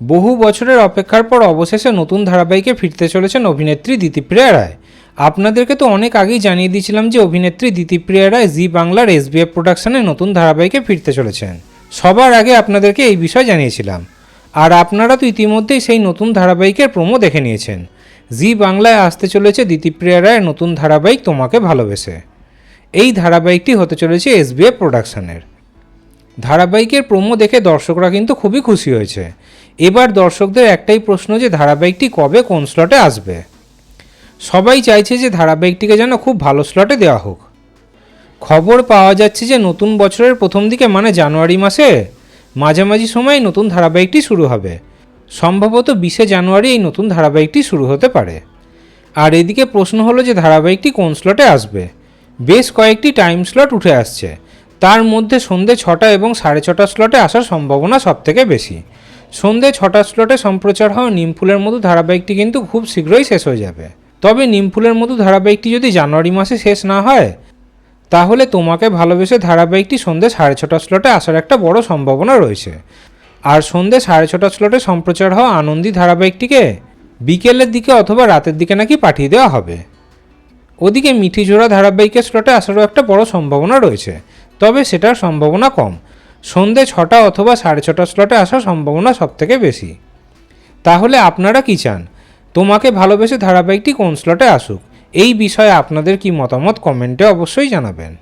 বহু বছরের অপেক্ষার পর অবশেষে নতুন ধারাবাহিকে ফিরতে চলেছেন অভিনেত্রী দিতিপ্রিয়া রায়। আপনাদেরকে তো অনেক আগেই জানিয়ে দিয়েছিলাম যে অভিনেত্রী দিতিপ্রিয়া রায় জি বাংলার এস এসবিএফ প্রোডাকশনে নতুন ধারাবাহিকে ফিরতে চলেছেন। সবার আগে আপনাদেরকে এই বিষয় জানিয়েছিলাম। আর আপনারা তো ইতিমধ্যেই সেই নতুন ধারাবাহিকের প্রোমো দেখে নিয়েছেন। জি বাংলায় আসতে চলেছে দিতিপ্রিয়া রায়ের নতুন ধারাবাহিক তোমাকে ভালোবেসে। এই ধারাবাহিকটি হতে চলেছে এস এসবিএফ প্রোডাকশনের। ধারাবাহিকের প্রোমো দেখে দর্শকরা কিন্তু খুবই খুশি হয়েছে। এবার দর্শকদের একটাই প্রশ্ন যে ধারাবাহিকটি কবে কোন স্লটে আসবে? সবাই চাইছে যে ধারাবাহিকটিকে যেন খুব ভালো স্লটে দেওয়া হোক। খবর পাওয়া যাচ্ছে যে নতুন বছরের প্রথম দিকে মানে জানুয়ারি মাসে, মাঝামাঝি সময় নতুন ধারাবাহিকটি শুরু হবে। সম্ভবত বিশে জানুয়ারি এই নতুন ধারাবাহিকটি শুরু হতে পারে। আর এদিকে প্রশ্ন হলো যে ধারাবাহিকটি কোন স্লটে আসবে? বেশ কয়েকটি টাইম স্লট উঠে আসছে। তার মধ্যে সন্ধে ছটা এবং সাড়ে ছটা স্লটে আসার সম্ভাবনা সবথেকে বেশি। সন্ধে ছটা স্লটে সম্প্রচার হওয়া নিমফুলের মতো ধারাবাহিকটি কিন্তু খুব শীঘ্রই শেষ হয়ে যাবে। তবে নিমফুলের মতো ধারাবাহিকটি যদি জানুয়ারি মাসে শেষ না হয়, তাহলে তোমাকে ভালোবেসে ধারাবাহিকটি সন্ধে সাড়ে ছটা স্লটে আসার একটা বড় সম্ভাবনা রয়েছে। আর সন্ধে সাড়ে ছটা স্লটে সম্প্রচার হওয়া আনন্দী ধারাবাহিকটিকে বিকেলের দিকে অথবা রাতের দিকে নাকি পাঠিয়ে দেওয়া হবে। ওদিকে মিঠিজোড়া ধারাবাহিকের স্লটে আসারও একটা বড় সম্ভাবনা রয়েছে। তবে সেটার সম্ভাবনা কম। সন্ধে ছটা অথবা সাড়ে ছটা স্লটে আসার সম্ভাবনা সবথেকে বেশি। তাহলে আপনারা কি চান? তোমাকে ভালোবেসে ধারাবাহিকটি কোন স্লটে আসুক। এই বিষয়ে আপনাদের কি মতামত কমেন্টে অবশ্যই জানাবেন।